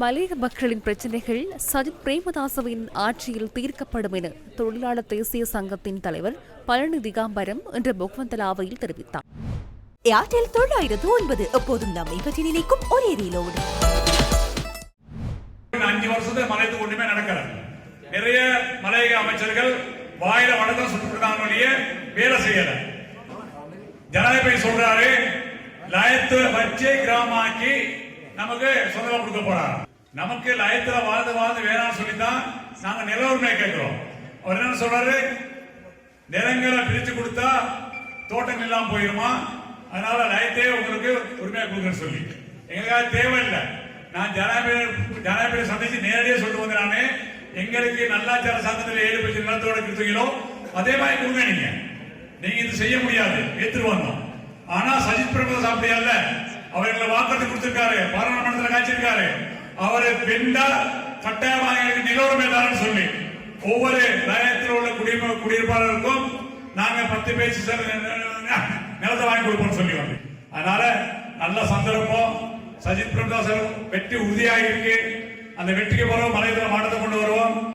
மலையக மக்களின் பிரச்சினைகள் சஜித் பிரேமதாசவின் ஆட்சியில் தீர்க்கப்படும் என தொழிலாளர் தேசிய சங்கத்தின் தலைவர் பழனி திகாம்பரம் இன்று பொக்வந்தலாவையில் தெரிவித்தார். ஏர்டெல் தொள்ளாயிரத்து ஒன்பது எப்போதும் நம்மை பற்றி நினைக்கும் ஒரே ரீலோடு. அஞ்சு வருஷத்துக்கு மலையத்துக்கு ஒண்ணுமே நடக்கல. நிறைய மலையக அமைச்சர்கள் வாயில வடக்கம் சுட்டுருக்காங்க வழியே வேலை செய்யல. ஜனாதிபதி சொல்றாரு லயத்துல வச்சு கிராமாக்கி நமக்கு சொந்தமா கொடுக்க போறாரு நமக்கு லயத்துல வாழ்ந்து வாழ்ந்து வேணாம்னு சொல்லித்தான் நாங்க நில உரிமை கேட்கிறோம். அவர் என்ன சொல்றாரு? நிலங்களை பிரிச்சு கொடுத்தா தோட்டம் இல்லாம போயிருமா? அதனால லயத்தையே உங்களுக்கு உரிமையா கொடுக்குறேன்னு சொல்லி. எங்களுக்காக தேவையில்லை. நான் ஜனாதிபதி ஜனாதிபதி சந்திச்சு நேரடியாக சொல்லிட்டு வந்தேன் நானு. எங்களுக்கு நல்லாச்சார சங்கத்தில் ஏழு பட்சம் நிலத்தோட கொடுத்தீங்களோ அதே மாதிரி கொடுங்க நீங்க. நீங்க இது செய்ய முடியாது. ஏத்துட்டு வந்தோம் ஆனா சஜித் பிரபு அப்படியல்ல அவர் எங்களை வாக்குறுதி கொடுத்திருக்காரு. பாராளுமன்றத்தில் காய்ச்சிருக்காரு அவரை பின்னா கட்டாயமாக எனக்கு நில சொல்லி ஒவ்வொரு நகரத்தில் உள்ள குடியிருப்ப குடியிருப்பாளருக்கும் நாங்க பத்து பேச்சு நிலத்தை வாங்கி கொடுப்போம்னு சொல்லி அதனால நல்ல சந்தர்ப்பம். சஜித் பிரேமதாசன் வெற்றி உறுதியாக இருக்கு. அந்த வெற்றிக்கு பிறகு மலையத்தில் மாற்றத்தை கொண்டு வருவோம்.